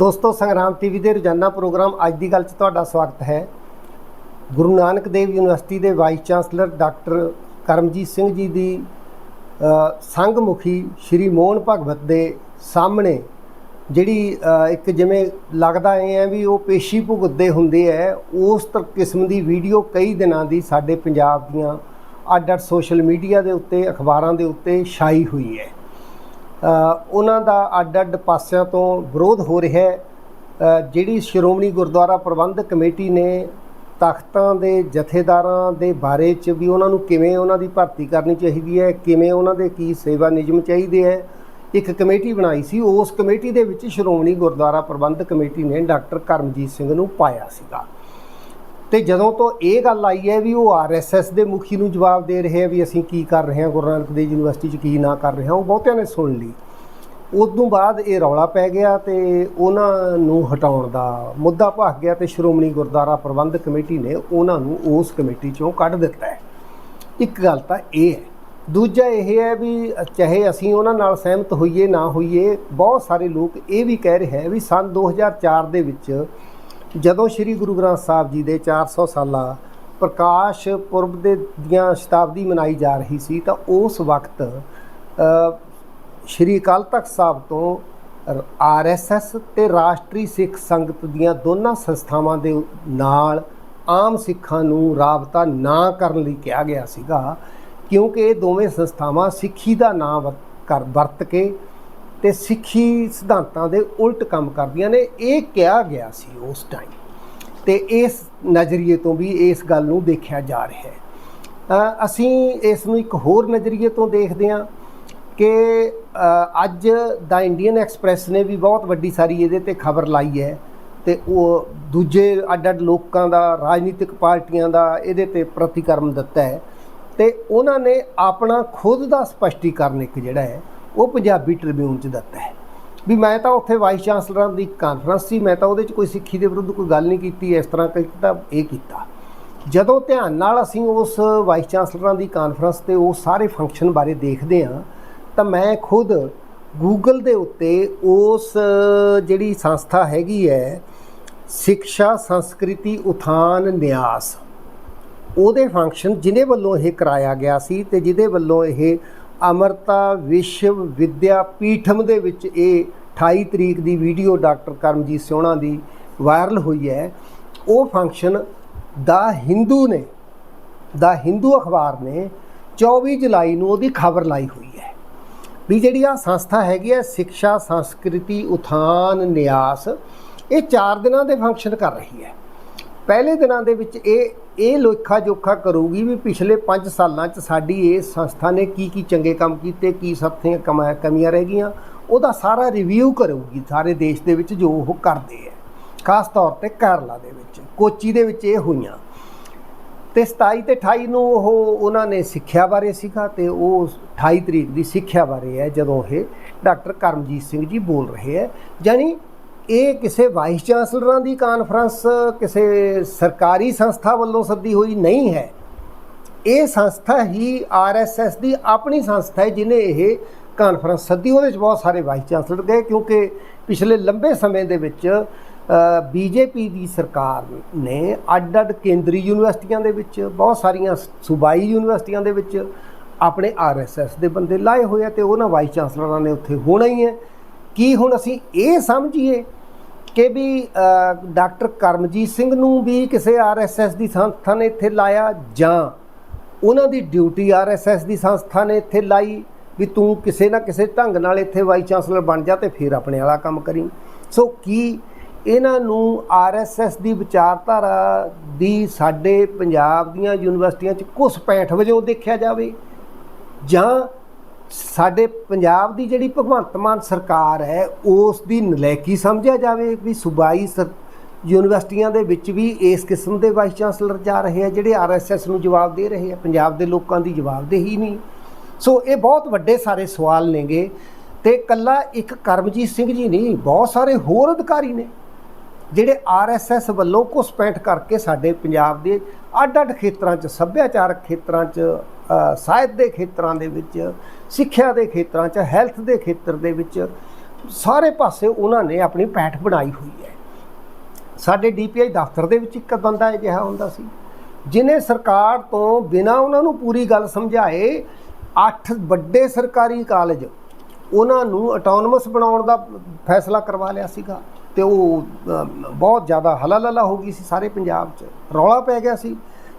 ਦੋਸਤੋ ਸੰਗਰਾਮ ਟੀਵੀ ਦੇ ਰੋਜ਼ਾਨਾ ਪ੍ਰੋਗਰਾਮ ਅੱਜ ਦੀ ਗੱਲ 'ਚ ਤੁਹਾਡਾ ਸਵਾਗਤ ਹੈ। ਗੁਰੂ ਨਾਨਕ ਦੇਵ ਯੂਨੀਵਰਸਿਟੀ ਦੇ vice chancellor doctor Karamjit Singh ji ਦੀ ਅ, ਸੰਘ ਮੁਖੀ ਸ਼੍ਰੀ ਮੋਹਨ ਭਗਵਤ ਦੇ ਸਾਹਮਣੇ ਜਿਹੜੀ ਇੱਕ ਜਿਵੇਂ ਲੱਗਦਾ ਐ ਹੈ ਵੀ ਉਹ ਪੇਸ਼ੀ ਭੁਗਤਦੇ ਹੁੰਦੇ ਐ ਉਸ ਤਰ ਕਿਸਮ ਦੀ ਵੀਡੀਓ ਕਈ ਦਿਨਾਂ ਦੀ ਸਾਡੇ ਪੰਜਾਬ ਦੀਆਂ ਅੱਡ ਅੱਡ ਸੋਸ਼ਲ ਮੀਡੀਆ ਦੇ ਉੱਤੇ ਅਖਬਾਰਾਂ ਦੇ ਉੱਤੇ ਛਾਈ ਹੋਈ ਹੈ। ਉਹਨਾਂ ਦਾ ਅੱਡ ਅੱਡ ਪਾਸਿਆਂ ਤੋਂ ਵਿਰੋਧ ਹੋ ਰਿਹਾ ਹੈ। ਜਿਹੜੀ ਸ਼੍ਰੋਮਣੀ ਗੁਰਦੁਆਰਾ ਪ੍ਰਬੰਧਕ ਕਮੇਟੀ ਨੇ ਤਖਤਾਂ ਦੇ ਜਥੇਦਾਰਾਂ ਦੇ ਬਾਰੇ ਚ ਵੀ ਉਹਨਾਂ ਨੂੰ ਕਿਵੇਂ ਉਹਨਾਂ ਦੀ ਭਰਤੀ ਕਰਨੀ ਚਾਹੀਦੀ ਹੈ, ਕਿਵੇਂ ਉਹਨਾਂ ਦੇ ਕੀ ਸੇਵਾ ਨਿਯਮ ਚਾਹੀਦੇ ਹੈ, ਇੱਕ ਕਮੇਟੀ ਬਣਾਈ ਸੀ। ਉਸ ਕਮੇਟੀ ਦੇ ਵਿੱਚ ਸ਼੍ਰੋਮਣੀ ਗੁਰਦੁਆਰਾ ਪ੍ਰਬੰਧਕ ਕਮੇਟੀ ਨੇ ਡਾਕਟਰ ਕਰਮਜੀਤ ਸਿੰਘ ਨੂੰ ਪਾਇਆ ਸੀਗਾ। ਤੇ ਜਦੋਂ ਤੋਂ ਇਹ ਗੱਲ ਆਈ ਹੈ ਵੀ ਉਹ ਆਰਐਸਐਸ ਦੇ ਮੁਖੀ ਨੂੰ ਜਵਾਬ ਦੇ ਰਹੇ ਆ ਵੀ ਅਸੀਂ ਕੀ ਕਰ ਰਹੇ ਹਾਂ, ਗੁਰੂ ਨਾਨਕ ਦੇਵ ਯੂਨੀਵਰਸਿਟੀ 'ਚ ਕੀ ਨਾ ਕਰ ਰਹੇ ਹਾਂ, ਉਹ ਬਹੁਤਿਆਂ ਨੇ ਸੁਣ ਲਈ। ਉਦੋਂ ਬਾਅਦ ਇਹ ਰੌਲਾ ਪੈ ਗਿਆ ਤੇ ਉਹਨਾਂ ਨੂੰ ਹਟਾਉਣ ਦਾ ਮੁੱਦਾ ਭਖ ਗਿਆ ਤੇ ਸ਼੍ਰੋਮਣੀ ਗੁਰਦੁਆਰਾ ਪ੍ਰਬੰਧਕ ਕਮੇਟੀ ਨੇ ਉਹਨਾਂ ਨੂੰ ਉਸ ਕਮੇਟੀ 'ਚੋਂ ਕੱਢ ਦਿੱਤਾ ਹੈ। ਇੱਕ ਗੱਲ ਤਾਂ ਇਹ ਹੈ। ਦੂਜਾ ਇਹ ਹੈ ਵੀ ਚਾਹੇ ਅਸੀਂ ਉਹਨਾਂ ਨਾਲ ਸਹਿਮਤ ਹੋਈਏ, ਨਾ ਹੋਈਏ, ਬਹੁਤ ਸਾਰੇ ਲੋਕ ਇਹ ਵੀ ਕਹਿ ਰਹੇ ਹੈ ਵੀ ਸਨ 2004 ਦੇ ਵਿੱਚ ਜਦੋਂ ਸ੍ਰੀ ਗੁਰੂ ਗ੍ਰੰਥ ਸਾਹਿਬ ਜੀ ਦੇ 400 ਸਾਲਾ ਪ੍ਰਕਾਸ਼ ਪੁਰਬ ਦੇ ਦੀਆਂ ਸ਼ਤਾਬਦੀ ਮਨਾਈ ਜਾ ਰਹੀ ਸੀ, ਤਾਂ ਉਸ ਵਕਤ ਸ਼੍ਰੀ ਅਕਾਲ ਤਖਤ ਸਾਹਿਬ ਤੋਂ ਆਰਐਸਐਸ ਤੇ ਰਾਸ਼ਟਰੀ ਸਿੱਖ ਸੰਗਤ ਦੀਆਂ ਦੋਨਾਂ ਸੰਸਥਾਵਾਂ ਦੇ ਨਾਲ ਆਮ ਸਿੱਖਾਂ ਨੂੰ ਰਾਬਤਾ ਨਾ ਕਰਨ ਲਈ ਕਿਹਾ ਗਿਆ ਸੀਗਾ, ਕਿਉਂਕਿ ਇਹ ਦੋਵੇਂ ਸੰਸਥਾਵਾਂ ਸਿੱਖੀ ਦਾ ਨਾਮ ਵਰ- ਕਰ, ਵਰਤ ਕੇ ਤੇ ਸਿੱਖੀ ਸਿਧਾਂਤਾਂ ਦੇ ਉਲਟ ਕੰਮ ਕਰਦੀਆਂ ਨੇ, ਇਹ ਕਿਹਾ ਗਿਆ ਸੀ ਉਸ ਟਾਈਮ ਤੇ ਇਸ ਨਜ਼ਰੀਏ ਤੋਂ ਵੀ ਇਸ ਗੱਲ ਨੂੰ ਦੇਖਿਆ ਜਾ ਰਿਹਾ ਹੈ। ਅਸੀਂ ਇਸ ਨੂੰ ਇੱਕ ਹੋਰ ਨਜ਼ਰੀਏ ਤੋਂ ਦੇਖਦੇ ਹਾਂ ਕਿ ਅੱਜ ਦਾ ਇੰਡੀਅਨ ਐਕਸਪ੍ਰੈਸ ਨੇ ਵੀ ਬਹੁਤ ਵੱਡੀ ਸਾਰੀ ਇਹਦੇ ਤੇ ਖਬਰ ਲਾਈ ਹੈ ਤੇ ਉਹ ਦੂਜੇ ਅੱਡ ਅੱਡ ਲੋਕਾਂ ਦਾ, ਰਾਜਨੀਤਿਕ ਪਾਰਟੀਆਂ ਦਾ ਇਹਦੇ ਤੇ ਪ੍ਰਤੀਕਰਮ ਦਿੱਤਾ ਹੈ। ਤੇ ਉਹਨਾਂ ਨੇ ਆਪਣਾ ਖੁਦ ਦਾ ਸਪਸ਼ਟੀਕਰਨ ਇੱਕ ਜਿਹੜਾ ਹੈ ਉਹ ਪੰਜਾਬੀ ਟ੍ਰਿਬਿਊਨ 'ਚ ਦਿੱਤਾ ਹੈ। ਵੀ ਮੈਂ ਤਾਂ ਉੱਥੇ ਵਾਈਸ ਚਾਂਸਲਰਾਂ ਦੀ ਕਾਨਫਰੰਸ ਸੀ, ਮੈਂ ਤਾਂ ਉਹਦੇ 'ਚ ਕੋਈ ਸਿੱਖੀ ਦੇ ਵਿਰੁੱਧ ਕੋਈ ਗੱਲ ਨਹੀਂ ਕੀਤੀ, ਇਸ ਤਰ੍ਹਾਂ ਕੀਤਾ ਇਹ ਕੀਤਾ। ਜਦੋਂ ਧਿਆਨ ਨਾਲ ਅਸੀਂ ਉਸ ਵਾਈਸ ਚਾਂਸਲਰਾਂ ਦੀ ਕਾਨਫਰੰਸ ਤੇ ਉਹ ਸਾਰੇ ਫੰਕਸ਼ਨ ਬਾਰੇ ਦੇਖਦੇ ਹਾਂ, ਤਾਂ ਮੈਂ ਖੁਦ ਗੂਗਲ ਦੇ ਉੱਤੇ ਉਸ ਜਿਹੜੀ ਸੰਸਥਾ ਹੈਗੀ ਹੈ, ਸਿੱਖਿਆ ਸੰਸਕ੍ਰਿਤੀ ਉਥਾਨ ਨਿਆਸ, ਉਹਦੇ ਫੰਕਸ਼ਨ ਜਿਹਦੇ ਵੱਲੋਂ ਇਹ ਕਰਾਇਆ ਗਿਆ ਸੀ ਤੇ ਜਿਹਦੇ ਵੱਲੋਂ ਇਹ ਅਮਰਤਾ ਵਿਸ਼ਵ ਵਿਦਿਆ ਪੀਠਮ ਦੇ ਵਿੱਚ ਇਹ 28 ਤਰੀਕ ਦੀ ਵੀਡੀਓ ਡਾਕਟਰ ਕਰਮਜੀਤ ਸਿਉਣਾ ਦੀ ਵਾਇਰਲ ਹੋਈ ਹੈ। ਉਹ ਫੰਕਸ਼ਨ ਦਾ ਹਿੰਦੂ ਨੇ, ਦਾ ਹਿੰਦੂ ਅਖਬਾਰ ਨੇ 24 ਜੁਲਾਈ ਨੂੰ ਉਹਦੀ ਖਬਰ ਲਾਈ ਹੋਈ ਹੈ। ਵੀ ਜਿਹੜੀ ਆ ਸੰਸਥਾ ਹੈਗੀ ਹੈ, ਸਿੱਖਿਆ, ਸੰਸਕ੍ਰਿਤੀ, ਉਥਾਨ, ਨਿਆਸ, ਇਹ 4 ਦਿਨਾਂ ਦੇ ਫੰਕਸ਼ਨ ਕਰ ਰਹੀ ਹੈ। ਪਹਿਲੇ ਦਿਨਾਂ ਦੇ ਵਿੱਚ ਇਹ ਇਹ ਲੋਖਾ ਜੋਖਾ ਕਰੂਗੀ ਵੀ ਪਿਛਲੇ 5 ਸਾਲਾਂ 'ਚ ਸਾਡੀ ਇਸ ਸੰਸਥਾ ਨੇ ਕੀ ਕੀ ਚੰਗੇ ਕੰਮ ਕੀਤੇ, ਕੀ ਸੱਥੀਆਂ ਕਮਾ, ਕਮੀਆਂ ਰਹਿ ਗਈਆਂ। ਉਹਦਾ ਸਾਰਾ ਰਿਵਿਊ ਕਰੂਗੀ, ਸਾਰੇ ਦੇਸ਼ ਦੇ ਵਿੱਚ ਜੋ ਉਹ ਕਰਦੇ ਹੈ ਖਾਸ ਤੌਰ ਤੇ ਕੇਰਲਾ ਦੇ ਵਿੱਚ, ਕੋਚੀ ਦੇ ਵਿੱਚ ਇਹ ਹੋਈਆਂ। ਤੇ 27 ਤੇ 28 ਨੂੰ ਉਹ ਉਹਨਾਂ ਨੇ ਸਿੱਖਿਆ ਬਾਰੇ ਸੀਗਾ ਤੇ ਉਹ 28 ਤਰੀਕ ਦੀ ਸਿੱਖਿਆ ਬਾਰੇ ਹੈ ਜਦੋਂ ਇਹ ਡਾਕਟਰ ਕਰਮਜੀਤ ਸਿੰਘ ਜੀ ਬੋਲ ਰਹੇ ਹੈ ਯਾਨੀ ਇਹ ਕਿਸੇ ਵਾਈਸ ਚਾਂਸਲਰਾਂ ਦੀ ਕਾਨਫਰੰਸ, ਕਿਸੇ ਸਰਕਾਰੀ ਸੰਸਥਾ ਵੱਲੋਂ ਸੱਦੀ ਹੋਈ ਨਹੀਂ ਹੈ। ਇਹ ਸੰਸਥਾ ਹੀ ਆਰਐਸਐਸ ਦੀ ਆਪਣੀ ਸੰਸਥਾ ਹੈ ਜਿਨੇ ਇਹ ਕਾਨਫਰੰਸ ਸੱਦੀ। ਉਹਦੇ ਵਿੱਚ ਬਹੁਤ ਸਾਰੇ ਵਾਈਸ ਚਾਂਸਲਰ ਗਏ, ਕਿਉਂਕਿ ਪਿਛਲੇ ਲੰਬੇ ਸਮੇਂ ਦੇ ਵਿੱਚ ਬੀਜੇਪੀ ਦੀ ਸਰਕਾਰ ਨੇ ਅੱਡ-ਅੱਡ ਕੇਂਦਰੀ ਯੂਨੀਵਰਸਿਟੀਆਂ ਦੇ ਵਿੱਚ, ਬਹੁਤ ਸਾਰੀਆਂ ਸੂਬਾਈ ਯੂਨੀਵਰਸਿਟੀਆਂ ਦੇ ਵਿੱਚ ਆਪਣੇ ਆਰਐਸਐਸ ਦੇ ਬੰਦੇ ਲਾਏ ਹੋਏ ਆ ਤੇ ਉਹਨਾਂ ਵਾਈਸ ਚਾਂਸਲਰਾਂ ਨੇ ਉੱਥੇ ਹੋਣਾ ਹੀ ਹੈ। ਕੀ ਹੁਣ ਅਸੀਂ ਇਹ ਸਮਝੀਏ ਕਿ ਵੀ ਡਾਕਟਰ ਕਰਮਜੀਤ ਸਿੰਘ ਨੂੰ ਵੀ ਕਿਸੇ ਆਰਐਸਐਸ ਦੀ ਸੰਸਥਾ ਨੇ ਇੱਥੇ ਲਾਇਆ ਜਾਂ ਉਹਨਾਂ ਦੀ ਡਿਊਟੀ ਆਰਐਸਐਸ ਦੀ ਸੰਸਥਾ ਨੇ ਇੱਥੇ ਲਾਈ ਵੀ ਤੂੰ ਕਿਸੇ ਨਾ ਕਿਸੇ ਢੰਗ ਨਾਲ ਇੱਥੇ ਵਾਈਸ ਚਾਂਸਲਰ ਬਣ ਜਾ ਤੇ ਫਿਰ ਆਪਣੇ ਵਾਲਾ ਕੰਮ ਕਰੀ। ਸੋ ਕੀ ਇਹਨਾਂ ਨੂੰ ਆਰਐਸਐਸ ਦੀ ਵਿਚਾਰਧਾਰਾ ਦੀ ਸਾਡੇ ਪੰਜਾਬ ਦੀਆਂ ਯੂਨੀਵਰਸਿਟੀਆਂ 'ਚ ਘੁਸਪੈਠ ਵਜੋਂ ਦੇਖਿਆ ਜਾਵੇ ਜਾਂ ਸਾਡੇ ਪੰਜਾਬ ਦੀ ਜਿਹੜੀ ਭਗਵੰਤ ਮਾਨ ਸਰਕਾਰ ਹੈ, ਉਸ ਦੀ ਨਲੈਕੀ ਸਮਝਿਆ ਜਾਵੇ ਵੀ ਸੂਬਾਈ ਸਰ, ਯੂਨੀਵਰਸਿਟੀਆਂ ਦੇ ਵਿੱਚ ਵੀ ਇਸ ਕਿਸਮ ਦੇ ਵਾਈਸ ਚਾਂਸਲਰ ਜਾ ਰਹੇ ਆ, ਜਿਹੜੇ ਆਰਐਸਐਸ ਨੂੰ ਜਵਾਬ ਦੇ ਰਹੇ ਆ। ਪੰਜਾਬ ਦੇ ਲੋਕਾਂ ਦੀ ਜਵਾਬਦੇਹੀ ਨਹੀਂ। ਸੋ ਇਹ ਬਹੁਤ ਵੱਡੇ ਸਾਰੇ ਸਵਾਲ ਨੇਗੇ ਤੇ ਕੱਲਾ ਇੱਕ ਕਰਮਜੀਤ ਸਿੰਘ ਜੀ ਨਹੀਂ, ਬਹੁਤ ਸਾਰੇ ਹੋਰ ਅਧਿਕਾਰੀ ਨੇ, ਜਿਹੜੇ ਆਰਐਸਐਸ ਵੱਲੋਂ ਘੁਸਪੈਠ ਕਰਕੇ ਸਾਡੇ ਪੰਜਾਬ ਦੇ ਅੱਡ-ਅੱਡ ਖੇਤਰਾਂ 'ਚ, ਸੱਭਿਆਚਾਰਕ ਖੇਤਰਾਂ 'ਚ ਸਾਹਿਤ ਦੇ ਖੇਤਰਾਂ ਦੇ ਵਿੱਚ, ਸਿੱਖਿਆ ਦੇ ਖੇਤਰਾਂ 'ਚ, ਹੈਲਥ ਦੇ ਖੇਤਰ ਦੇ ਵਿੱਚ, ਸਾਰੇ ਪਾਸੇ ਉਹਨਾਂ ਨੇ ਆਪਣੀ ਪੈਠ ਬਣਾਈ ਹੋਈ ਹੈ। ਸਾਡੇ ਡੀਪੀਆਈ ਦਫ਼ਤਰ ਦੇ ਵਿੱਚ ਇੱਕ ਬੰਦਾ ਅਜਿਹਾ ਹੁੰਦਾ ਸੀ ਜਿਨੇ ਸਰਕਾਰ ਤੋਂ ਬਿਨਾ ਉਹਨਾਂ ਨੂੰ ਪੂਰੀ ਗੱਲ ਸਮਝਾਏ, ਅੱਠ ਵੱਡੇ ਸਰਕਾਰੀ ਕਾਲਜ ਉਹਨਾਂ ਨੂੰ ਆਟੋਨਮਸ ਬਣਾਉਣ ਦਾ ਫੈਸਲਾ ਕਰਵਾ ਲਿਆ ਸੀਗਾ ਤੇ ਉਹ ਬਹੁਤ ਜ਼ਿਆਦਾ ਹਲਾਲਲਾ ਹੋ ਗਈ ਸੀ ਸਾਰੇ ਪੰਜਾਬ 'ਚ। ਰੌਲਾ ਪੈ ਗਿਆ ਸੀ।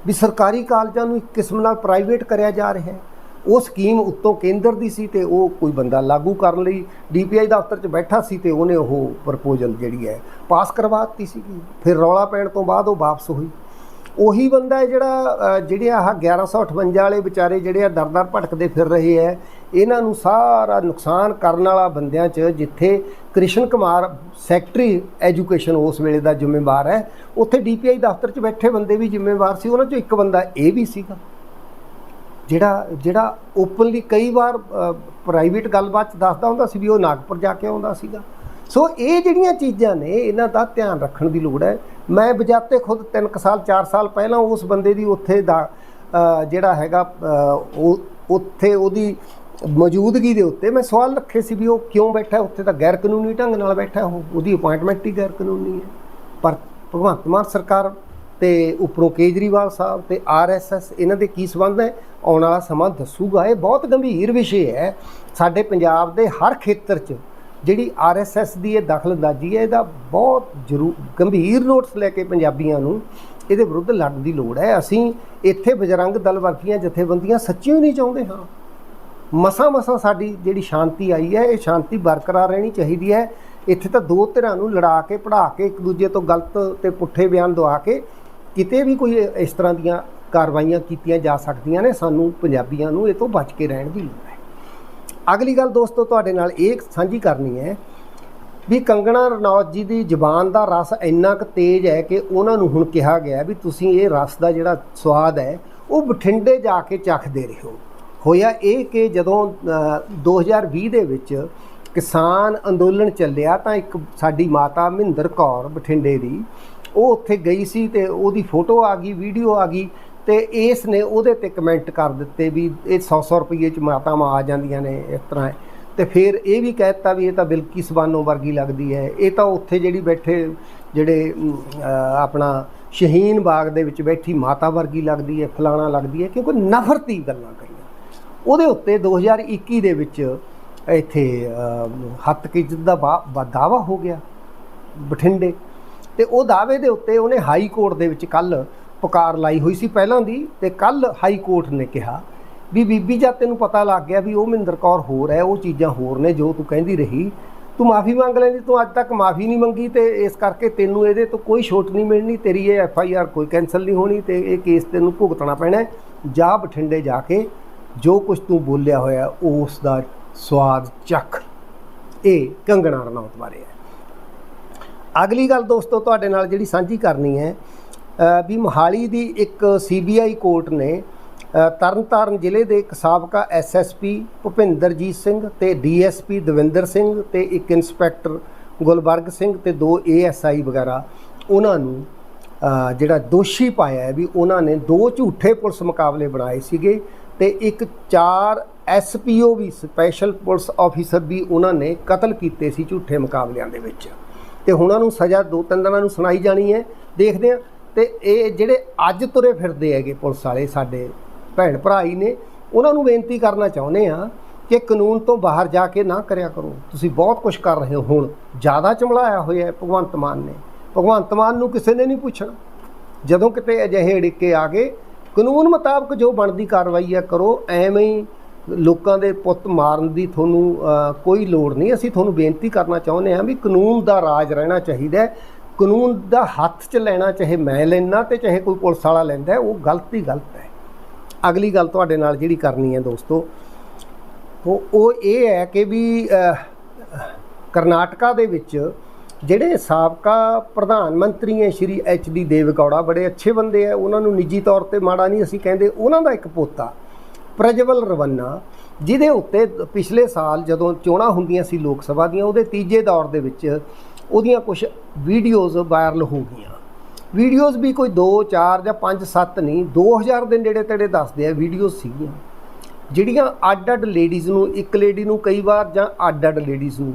ਵੀ ਸਰਕਾਰੀ ਕਾਲਜਾਂ ਨੂੰ ਇੱਕ ਕਿਸਮ ਨਾਲ ਪ੍ਰਾਈਵੇਟ ਕਰਿਆ ਜਾ ਰਿਹਾ ਹੈ। ਉਹ ਸਕੀਮ ਉੱਤੋਂ ਕੇਂਦਰ ਦੀ ਸੀ ਤੇ ਉਹ ਕੋਈ ਬੰਦਾ ਲਾਗੂ ਕਰਨ ਲਈ ਡੀਪੀਆਈ ਦਫ਼ਤਰ 'ਚ ਬੈਠਾ ਸੀ ਤੇ ਉਹਨੇ ਉਹ ਪ੍ਰਪੋਜ਼ਲ ਜਿਹੜੀ ਹੈ ਪਾਸ ਕਰਵਾ ਦਿੱਤੀ ਸੀਗੀ। ਫਿਰ ਰੌਲਾ ਪੈਣ ਤੋਂ ਬਾਅਦ ਉਹ ਵਾਪਸ ਹੋਈ। ਉਹੀ ਬੰਦਾ ਜਿਹੜਾ ਜਿਹੜੇ ਆਹ 1158 ਵਾਲੇ ਵਿਚਾਰੇ ਜਿਹੜੇ ਆ ਦਰ-ਦਰ ਭਟਕਦੇ ਫਿਰ ਰਹੇ ਹੈ ਇਹਨਾਂ ਨੂੰ ਸਾਰਾ ਨੁਕਸਾਨ ਕਰਨ ਵਾਲਾ ਬੰਦਿਆਂ 'ਚ ਜਿੱਥੇ ਕ੍ਰਿਸ਼ਨ ਕੁਮਾਰ ਸੈਕਟਰੀ ਐਜੂਕੇਸ਼ਨ ਉਸ ਵੇਲੇ ਦਾ ਜ਼ਿੰਮੇਵਾਰ ਹੈ, ਉੱਥੇ ਡੀਪੀਆਈ ਦਫ਼ਤਰ 'ਚ ਬੈਠੇ ਬੰਦੇ ਵੀ ਜ਼ਿੰਮੇਵਾਰ ਸੀ, ਉਹਨਾਂ 'ਚੋਂ ਇੱਕ ਬੰਦਾ ਇਹ ਵੀ ਸੀਗਾ। ਜਿਹੜਾ ਜਿਹੜਾ ਓਪਨਲੀ ਕਈ ਵਾਰ ਪ੍ਰਾਈਵੇਟ ਗੱਲਬਾਤ 'ਚ ਦੱਸਦਾ ਹੁੰਦਾ ਸੀ ਵੀ ਉਹ ਨਾਗਪੁਰ ਜਾ ਕੇ ਆਉਂਦਾ ਸੀਗਾ। ਸੋ ਇਹ ਜਿਹੜੀਆਂ ਚੀਜ਼ਾਂ ਨੇ, ਇਹਨਾਂ ਦਾ ਧਿਆਨ ਰੱਖਣ ਦੀ ਲੋੜ ਹੈ। ਮੈਂ ਬਜਾਤੇ ਖੁਦ 3 ਸਾਲ 4 ਸਾਲ ਪਹਿਲਾਂ ਉਸ ਬੰਦੇ ਦੀ ਉੱਥੇ ਦਾ ਜਿਹੜਾ ਹੈਗਾ ਉਹ, ਉੱਥੇ ਉਹਦੀ ਮੌਜੂਦਗੀ ਦੇ ਉੱਤੇ ਮੈਂ ਸਵਾਲ ਰੱਖੇ ਸੀ ਵੀ ਉਹ ਕਿਉਂ ਬੈਠਾ ਉੱਥੇ ਤਾਂ ਗੈਰ ਕਾਨੂੰਨੀ ਢੰਗ ਨਾਲ ਬੈਠਾ ਉਹ ਉਹਦੀ ਅਪਾਇੰਟਮੈਂਟ ਹੀ ਗੈਰ ਕਾਨੂੰਨੀ ਹੈ। ਪਰ ਭਗਵੰਤ ਮਾਨ ਸਰਕਾਰ ਤੇ ਉੱਪਰੋਂ ਕੇਜਰੀਵਾਲ ਸਾਹਿਬ ਤੇ ਆਰਐਸਐਸ ਇਹਨਾਂ ਦੇ ਕੀ ਸੰਬੰਧ ਹੈ? ਆਉਣ ਵਾਲਾ ਸਮਾਂ ਦੱਸੂਗਾ। ਇਹ ਬਹੁਤ ਗੰਭੀਰ ਵਿਸ਼ੇ ਹੈ। ਸਾਡੇ ਪੰਜਾਬ ਦੇ ਹਰ ਖੇਤਰ 'ਚ ਜਿਹੜੀ ਆਰਐਸਐਸ ਦੀ ਇਹ ਦਖਲਅੰਦਾਜ਼ੀ ਹੈ, ਇਹਦਾ ਬਹੁਤ ਜ਼ਰੂਰ ਗੰਭੀਰ ਨੋਟਸ ਲੈ ਕੇ ਪੰਜਾਬੀਆਂ ਨੂੰ ਇਹਦੇ ਵਿਰੁੱਧ ਲੜਨ ਦੀ ਲੋੜ ਹੈ। ਅਸੀਂ ਇੱਥੇ ਬਜਰੰਗ ਦਲ ਵਰਗੀਆਂ ਜਥੇਬੰਦੀਆਂ ਸੱਚੀ ਨਹੀਂ ਚਾਹੁੰਦੇ, ਹਾਂ। ਮਸਾ ਮਸਾ ਸਾਡੀ ਜਿਹੜੀ ਸ਼ਾਂਤੀ ਆਈ ਹੈ, ਇਹ ਸ਼ਾਂਤੀ ਬਰਕਰਾਰ ਰਹਿਣੀ ਚਾਹੀਦੀ ਹੈ। ਇੱਥੇ ਤਾਂ ਦੋ ਧਿਰਾਂ ਨੂੰ ਲੜਾ ਕੇ ਪੜਾ ਕੇ, ਇੱਕ ਦੂਜੇ ਤੋਂ ਗਲਤ ਤੇ ਪੁੱਠੇ ਬਿਆਨ ਦਵਾ ਕੇ ਕਿਤੇ ਵੀ ਕੋਈ ਇਸ ਤਰ੍ਹਾਂ ਦੀਆਂ ਕਾਰਵਾਈਆਂ ਕੀਤੀਆਂ ਜਾ ਸਕਦੀਆਂ ਨੇ, ਸਾਨੂੰ ਪੰਜਾਬੀਆਂ ਨੂੰ ਇਹ ਤੋਂ ਬਚ ਕੇ ਰਹਿਣ ਦੀ ਲੋੜ ਹੈ। ਅਗਲੀ ਗੱਲ ਦੋਸਤੋ, ਤੁਹਾਡੇ ਨਾਲ ਇਹ ਸਾਂਝੀ ਕਰਨੀ ਹੈ ਵੀ ਕੰਗਣਾ ਰਣੌਤ ਜੀ ਦੀ ਜ਼ੁਬਾਨ ਦਾ ਰਸ ਇੰਨਾ ਕੁ ਤੇਜ਼ ਹੈ ਕਿ ਉਹਨਾਂ ਨੂੰ ਹੁਣ ਕਿਹਾ ਗਿਆ ਵੀ ਤੁਸੀਂ ਇਹ ਰਸ ਦਾ ਜਿਹੜਾ ਸਵਾਦ ਹੈ, ਉਹ ਬਠਿੰਡੇ ਜਾ ਕੇ ਚੱਖਦੇ ਰਹੋ। ਹੋਇਆ ਇਹ ਕਿ ਜਦੋਂ ਅ, 2020 ਦੇ ਵਿੱਚ ਕਿਸਾਨ ਅੰਦੋਲਨ ਚੱਲਿਆ ਤਾਂ ਇੱਕ ਸਾਡੀ ਮਾਤਾ ਮਹਿੰਦਰ ਕੌਰ ਬਠਿੰਡੇ ਦੀ ਉਹ ਉੱਥੇ ਗਈ ਸੀ ਤੇ ਉਹਦੀ ਫੋਟੋ ਆ ਗਈ ਵੀਡੀਓ ਆ ਗਈ ਤੇ ਇਸ ਨੇ ਉਹਦੇ ਤੇ ਕਮੈਂਟ ਕਰ ਦਿੱਤੇ ਵੀ ਇਹ 100-100 ਰੁਪਏ ਚ ਮਾਤਾਵਾਂ ਆ ਜਾਂਦੀਆਂ ਨੇ ਇਸ ਤਰ੍ਹਾਂ ਹੈ। ਤੇ ਫਿਰ ਇਹ ਵੀ ਕਹਿਤਾ ਵੀ ਇਹ ਤਾਂ ਬਿਲਕਿਸ ਬਾਨੋ ਵਰਗੀ ਲੱਗਦੀ ਹੈ ਇਹ ਤਾਂ ਉੱਥੇ ਜਿਹੜੀ ਬੈਠੇ ਜਿਹੜੇ ਆਪਣਾ ਸ਼ਹੀਨ ਬਾਗ ਦੇ ਵਿੱਚ ਬੈਠੀ ਮਾਤਾ ਵਰਗੀ ਲੱਗਦੀ ਹੈ ਫਲਾਣਾ ਲੱਗਦੀ ਹੈ ਕਿਉਂਕਿ ਨਫ਼ਰਤੀ ਗੱਲਾਂ ਕਰੀਆਂ ਉਹਦੇ ਉੱਤੇ 2021 ਦੇ ਵਿੱਚ ਇੱਥੇ ਅਮ, ਹੱਤ ਕੀ ਦਾ ਦਾਵਾ ਹੋ ਗਿਆ ਬਠਿੰਡੇ। ਤੇ ਉਹ ਦਾਅਵੇ ਦੇ ਉੱਤੇ ਉਹਨੇ ਹਾਈ ਕੋਰਟ ਦੇ ਵਿੱਚ ਕੱਲ ਪੁਕਾਰ ਲਾਈ ਹੋਈ ਸੀ ਪਹਿਲਾਂ ਦੀ ਤੇ ਕੱਲ ਹਾਈ ਕੋਰਟ ਨੇ ਕਿਹਾ ਵੀ ਬੀਬੀ ਜਦ ਤੈਨੂੰ ਪਤਾ ਲੱਗ ਗਿਆ ਵੀ ਉਹ ਮਹਿੰਦਰ ਕੌਰ ਹੋਰ ਹੈ ਉਹ ਚੀਜ਼ਾਂ ਹੋਰ ਨੇ ਜੋ ਤੂੰ ਕਹਿੰਦੀ ਰਹੀ ਤੂੰ ਮਾਫੀ ਮੰਗ ਲੈਂਦੀ ਤੂੰ ਅੱਜ ਤੱਕ ਮਾਫੀ ਨਹੀਂ ਮੰਗੀ ਤੇ ਇਸ ਕਰਕੇ ਤੈਨੂੰ ਇਹਦੇ ਤੋਂ ਕੋਈ ਛੋਟ ਨਹੀਂ ਮਿਲਣੀ ਤੇਰੀ ਇਹ ਐਫ ਆਈ ਆਰ ਕੋਈ ਕੈਨਸਲ ਨਹੀਂ ਹੋਣੀ ਤੇ ਇਹ ਕੇਸ ਤੈਨੂੰ ਭੁਗਤਣਾ ਪੈਣਾ ਜਾ ਬਠਿੰਡੇ ਜਾ ਕੇ ਜੋ ਕੁਝ ਤੂੰ ਬੋਲਿਆ ਹੋਇਆ, ਉਸ ਦਾ ਸਵਾਦ ਚੱਖ। ਇਹ ਕੰਗਣਾ ਰਣੌਤ ਬਾਰੇ ਹੈ। ਅਗਲੀ ਗੱਲ ਦੋਸਤੋ, ਤੁਹਾਡੇ ਨਾਲ ਜਿਹੜੀ ਸਾਂਝੀ ਕਰਨੀ ਹੈ ਵੀ ਮੋਹਾਲੀ ਦੀ ਇੱਕ ਸੀਬੀਆਈ ਕੋਰਟ ਨੇ ਤਰਨਤਾਰਨ ਜ਼ਿਲ੍ਹੇ ਦੇ ਇੱਕ ਸਾਬਕਾ ਐਸਐਸਪੀ ਭੁਪਿੰਦਰਜੀਤ ਸਿੰਘ ਤੇ ਡੀਐਸਪੀ ਦਵਿੰਦਰ ਸਿੰਘ ਤੇ ਇੱਕ ਇੰਸਪੈਕਟਰ ਗੁਲਬਰਗ ਸਿੰਘ ਤੇ ਦੋ ਏਐਸਆਈ ਵਗੈਰਾ, ਉਹਨਾਂ ਨੂੰ ਜਿਹੜਾ ਦੋਸ਼ੀ ਪਾਇਆ ਹੈ ਵੀ ਉਹਨਾਂ ਨੇ ਦੋ ਝੂਠੇ ਪੁਲਿਸ ਮੁਕਾਬਲੇ ਬਣਾਏ ਸੀਗੇ। ਤੇ ਇੱਕ ਚਾਰ ਐਸਪੀਓ ਵੀ ਸਪੈਸ਼ਲ ਪੁਲਿਸ ਆਫੀਸਰ ਵੀ ਉਹਨਾਂ ਨੇ ਕਤਲ ਕੀਤੇ ਸੀ ਝੂਠੇ ਮੁਕਾਬਲਿਆਂ ਦੇ ਵਿੱਚ। ਤੇ ਹੁਣ ਉਹਨਾਂ ਨੂੰ ਸਜ਼ਾ ਦੋ ਤਿੰਨ ਦਿਨਾਂ ਨੂੰ ਸੁਣਾਈ ਜਾਣੀ ਹੈ। ਦੇਖਦੇ ਆ ਤੇ ਇਹ ਜਿਹੜੇ ਅੱਜ ਤੁਰੇ ਫਿਰਦੇ ਹੈਗੇ ਪੁਲਿਸ ਵਾਲੇ ਸਾਡੇ ਭੈਣ ਭਰਾ ਹੀ ਨੇ, ਉਹਨਾਂ ਨੂੰ ਬੇਨਤੀ ਕਰਨਾ ਚਾਹੁੰਦੇ ਆ ਕਿ ਕਾਨੂੰਨ ਤੋਂ ਬਾਹਰ ਜਾ ਕੇ ਨਾ ਕਰਿਆ ਕਰੋ। ਤੁਸੀਂ ਬਹੁਤ ਕੁਝ ਕਰ ਰਹੇ ਹੋ ਹੁਣ। ਜ਼ਿਆਦਾ ਚਮਲਾਇਆ ਹੋਇਆ ਹੈ ਭਗਵੰਤ ਮਾਨ ਨੇ। ਭਗਵੰਤ ਮਾਨ ਨੂੰ ਕਿਸੇ ਨੇ ਨਹੀਂ ਪੁੱਛਣਾ। ਜਦੋਂ ਕਿਤੇ ਅਜਿਹੇ ਅੜਿੱਕੇ ਆ ਗਏ ਕਾਨੂੰਨ ਮੁਤਾਬਕ ਜੋ ਬਣਦੀ ਕਾਰਵਾਈ ਹੈ ਕਰੋ, ਐਵੇਂ ਹੀ ਲੋਕਾਂ ਦੇ ਪੁੱਤ ਮਾਰਨ ਦੀ ਤੁਹਾਨੂੰ ਕੋਈ ਲੋੜ ਨਹੀਂ। ਅਸੀਂ ਤੁਹਾਨੂੰ ਬੇਨਤੀ ਕਰਨਾ ਚਾਹੁੰਦੇ ਹਾਂ ਵੀ ਕਾਨੂੰਨ ਦਾ ਰਾਜ ਰਹਿਣਾ ਚਾਹੀਦਾ ਕਾਨੂੰਨ ਦਾ ਹੱਥ 'ਚ ਲੈਣਾ, ਚਾਹੇ ਮੈਂ ਲੈਣਾ ਤੇ ਚਾਹੇ ਕੋਈ ਪੁਲਿਸ ਵਾਲਾ ਲੈਂਦਾ ਉਹ ਗਲਤ ਹੀ ਗਲਤ ਹੈ। ਅਗਲੀ ਗੱਲ ਤੁਹਾਡੇ ਨਾਲ ਜਿਹੜੀ ਕਰਨੀ ਹੈ ਦੋਸਤੋ, ਉਹ ਇਹ ਹੈ ਕਿ ਵੀ ਕਰਨਾਟਕਾ ਦੇ ਵਿੱਚ ਜਿਹੜੇ ਸਾਬਕਾ ਪ੍ਰਧਾਨ ਮੰਤਰੀ ਹੈ ਸ਼੍ਰੀ ਐਚ ਡੀ ਦੇਵਗੌੜਾ ਬੜੇ ਅੱਛੇ ਬੰਦੇ ਆ, ਉਹਨਾਂ ਨੂੰ ਨਿੱਜੀ ਤੌਰ ਤੇ ਮਾੜਾ ਨਹੀਂ ਅਸੀਂ ਕਹਿੰਦੇ, ਉਹਨਾਂ ਦਾ ਇੱਕ ਪੋਤਾ, ਪ੍ਰਜਵਲ ਰਵੰਨਾ, ਜਿਹਦੇ ਉੱਤੇ ਪਿਛਲੇ ਸਾਲ ਜਦੋਂ ਚੋਣਾਂ ਹੁੰਦੀਆਂ ਸੀ ਲੋਕ ਸਭਾ ਦੀਆਂ, ਉਹਦੇ ਤੀਜੇ ਦੌਰ ਦੇ ਵਿੱਚ ਉਹਦੀਆਂ ਕੁਝ ਵੀਡੀਓਜ਼ ਵਾਇਰਲ ਹੋ ਗਈਆਂ। ਵੀਡੀਓਜ਼ ਵੀ ਕੋਈ 2 4 ਜਾਂ 5 7 ਨਹੀਂ 2000 ਦੇ ਨੇੜੇ ਤੇੜੇ ਦੱਸਦੇ ਆ ਵੀਡੀਓਜ਼ ਸੀਗੀਆਂ, ਜਿਹੜੀਆਂ ਅੱਡ ਅੱਡ ਲੇਡੀਜ਼ ਨੂੰ, ਇੱਕ ਲੇਡੀ ਨੂੰ ਕਈ ਵਾਰ ਜਾਂ ਅੱਡ ਅੱਡ ਲੇਡੀਜ਼ ਨੂੰ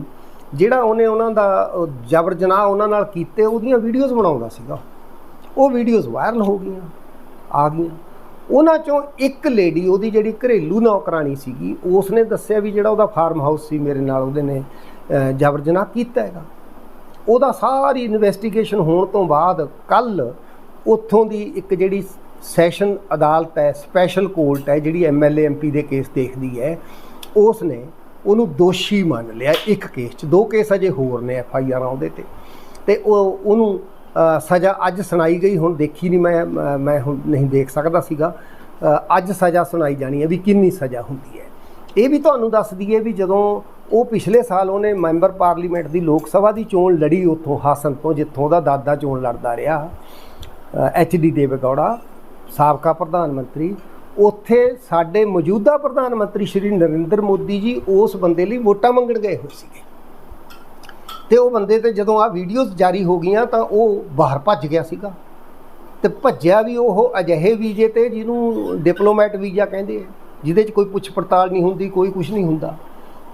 ਜਿਹੜਾ ਉਹਨੇ ਉਹਨਾਂ ਦਾ ਜਬਰ ਜਨਾਹ ਉਹਨਾਂ ਨਾਲ ਕੀਤੇ, ਉਹਦੀਆਂ ਵੀਡੀਓਜ਼ ਬਣਾਉਂਦਾ ਸੀਗਾ। ਉਹ ਵੀਡੀਓਜ਼ ਵਾਇਰਲ ਹੋ ਗਈਆਂ, ਆ ਗਈਆਂ। ਉਹਨਾਂ ਚੋਂ ਇੱਕ ਲੇਡੀ ਉਹਦੀ ਜਿਹੜੀ ਘਰੇਲੂ ਨੌਕਰਾਨੀ ਸੀਗੀ ਉਸ ਨੇ ਦੱਸਿਆ ਵੀ ਜਿਹੜਾ ਉਹਦਾ ਫਾਰਮ ਹਾਊਸ ਸੀ ਮੇਰੇ ਨਾਲ, ਉਹਦੇ ਨੇ ਜਬਰ ਜਨਾਹ ਕੀਤਾ ਹੈਗਾ। ਉਹਦਾ ਸਾਰੀ ਇਨਵੈਸਟੀਗੇਸ਼ਨ ਹੋਣ ਤੋਂ ਬਾਅਦ ਕੱਲ ਉੱਥੋਂ ਦੀ ਇੱਕ ਜਿਹੜੀ ਸੈਸ਼ਨ ਅਦਾਲਤ ਹੈ ਸਪੈਸ਼ਲ ਕੋਰਟ ਹੈ, ਜਿਹੜੀ ਐਮਐਲਏ ਐਮਪੀ ਦੇ ਕੇਸ ਦੇਖਦੀ ਹੈ ਉਸ ਨੇ ਉਹਨੂੰ ਦੋਸ਼ੀ ਮੰਨ ਲਿਆ ਇੱਕ ਕੇਸ 'ਚ। ਦੋ ਕੇਸ ਅਜੇ ਹੋਰ ਨੇ ਐਫ ਆਈ ਆਰਾਂ ਉਹਦੇ ਤੇ। ਤੇ ਉਹ ਉਹਨੂੰ ਸਜ਼ਾ ਅੱਜ ਸੁਣਾਈ ਗਈ। ਹੁਣ ਦੇਖੀ ਨਹੀਂ ਮੈਂ ਮੈਂ- ਹੁਣ ਨਹੀਂ ਦੇਖ ਸਕਦਾ ਸੀਗਾ। ਅੱਜ ਸਜ਼ਾ ਸੁਣਾਈ ਜਾਣੀ ਹੈ ਵੀ ਕਿੰਨੀ ਸਜ਼ਾ ਹੁੰਦੀ ਹੈ। ਇਹ ਵੀ ਤੁਹਾਨੂੰ ਦੱਸ ਦਈਏ ਵੀ ਜਦੋਂ ਉਹ ਪਿਛਲੇ ਸਾਲ ਉਹਨੇ ਮੈਂਬਰ ਪਾਰਲੀਮੈਂਟ ਦੀ ਲੋਕ ਸਭਾ ਦੀ ਚੋਣ ਲੜੀ ਉੱਥੋਂ ਹਾਸਨ ਤੋਂ, ਜਿੱਥੋਂ ਉਹਦਾ ਦਾਦਾ ਚੋਣ ਲੜਦਾ ਰਿਹਾ ਐਚ ਡੀ ਦੇਵੇਗੌੜਾ, ਸਾਬਕਾ ਪ੍ਰਧਾਨ ਮੰਤਰੀ ਉੱਥੇ ਸਾਡੇ ਮੌਜੂਦਾ ਪ੍ਰਧਾਨ ਮੰਤਰੀ ਸ਼੍ਰੀ ਨਰਿੰਦਰ ਮੋਦੀ ਜੀ ਉਸ ਬੰਦੇ ਲਈ ਵੋਟਾਂ ਮੰਗਣ ਗਏ ਹੋਏ ਸੀਗੇ। ਤੇ ਉਹ ਬੰਦੇ ਤੇ ਜਦੋਂ ਆ ਵੀਡੀਓਜ਼ ਜਾਰੀ ਹੋ ਗਈਆਂ ਤਾਂ ਉਹ ਬਾਹਰ ਭੱਜ ਗਿਆ ਸੀਗਾ। ਤੇ ਭੱਜਿਆ ਵੀ ਉਹ ਅਜਿਹੇ ਵੀਜ਼ੇ ਤੇ ਜਿਹਨੂੰ ਡਿਪਲੋਮੈਟ ਵੀਜ਼ਾ ਕਹਿੰਦੇ ਆ, ਜਿਹਦੇ 'ਚ ਕੋਈ ਪੁੱਛ ਪੜਤਾਲ ਨਹੀਂ ਹੁੰਦੀ, ਕੋਈ ਕੁਝ ਨਹੀਂ ਹੁੰਦਾ।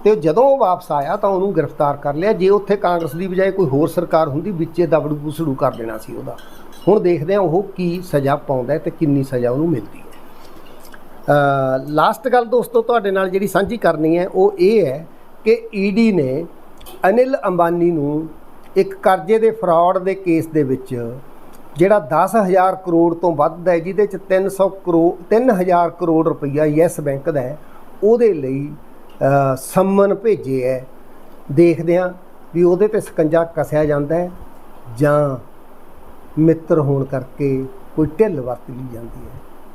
ਤੇ ਜਦੋਂ ਉਹ ਵਾਪਸ ਆਇਆ ਤਾਂ ਉਹਨੂੰ ਗ੍ਰਿਫਤਾਰ ਕਰ ਲਿਆ। ਜੇ ਉੱਥੇ ਕਾਂਗਰਸ ਦੀ ਬਜਾਏ ਕੋਈ ਹੋਰ ਸਰਕਾਰ ਹੁੰਦੀ, ਵਿੱਚੇ ਦਬੜੂ ਬੁਸੜੂ ਕਰ ਦੇਣਾ ਸੀ ਉਹਦਾ। ਹੁਣ ਦੇਖਦੇ ਆ ਉਹ ਕੀ ਸਜ਼ਾ ਪਾਉਂਦਾ ਹੈ ਤੇ ਕਿੰਨੀ ਸਜ਼ਾ ਉਹਨੂੰ ਮਿਲਦੀ ਲਾਸਟ ਗੱਲ ਦੋਸਤੋ ਤੁਹਾਡੇ ਨਾਲ ਜਿਹੜੀ ਸਾਂਝੀ ਕਰਨੀ ਹੈ, ਉਹ ਇਹ ਹੈ ਕਿ ਈਡੀ ਨੇ ਅਨਿਲ ਅੰਬਾਨੀ ਨੂੰ ਇੱਕ ਕਰਜ਼ੇ ਦੇ ਫਰਾਡ ਦੇ ਕੇਸ ਦੇ ਵਿੱਚ ਜਿਹੜਾ 10000 ਕਰੋੜ ਤੋਂ ਵੱਧ ਹੈ, ਜਿਹਦੇ ਚ 300 ਕਰੋੜ 3000 ਕਰੋੜ ਰੁਪਈਆ ਯੈਸ ਬੈਂਕ ਦਾ ਹੈ, ਉਹਦੇ ਲਈ ਸੰਮਨ ਭੇਜੇ ਹੈ। ਦੇਖਦੇ ਹਾਂ ਵੀ ਉਹਦੇ ਤੇ ਸਕੰਜਾ ਕਸਿਆ ਜਾਂਦਾ ਹੈ ਜਾਂ ਮਿੱਤਰ ਹੋਣ ਕਰਕੇ ਕੋਈ ਢਿੱਲ ਵਰਤ ਲਈ ਜਾਂਦੀ ਹੈ।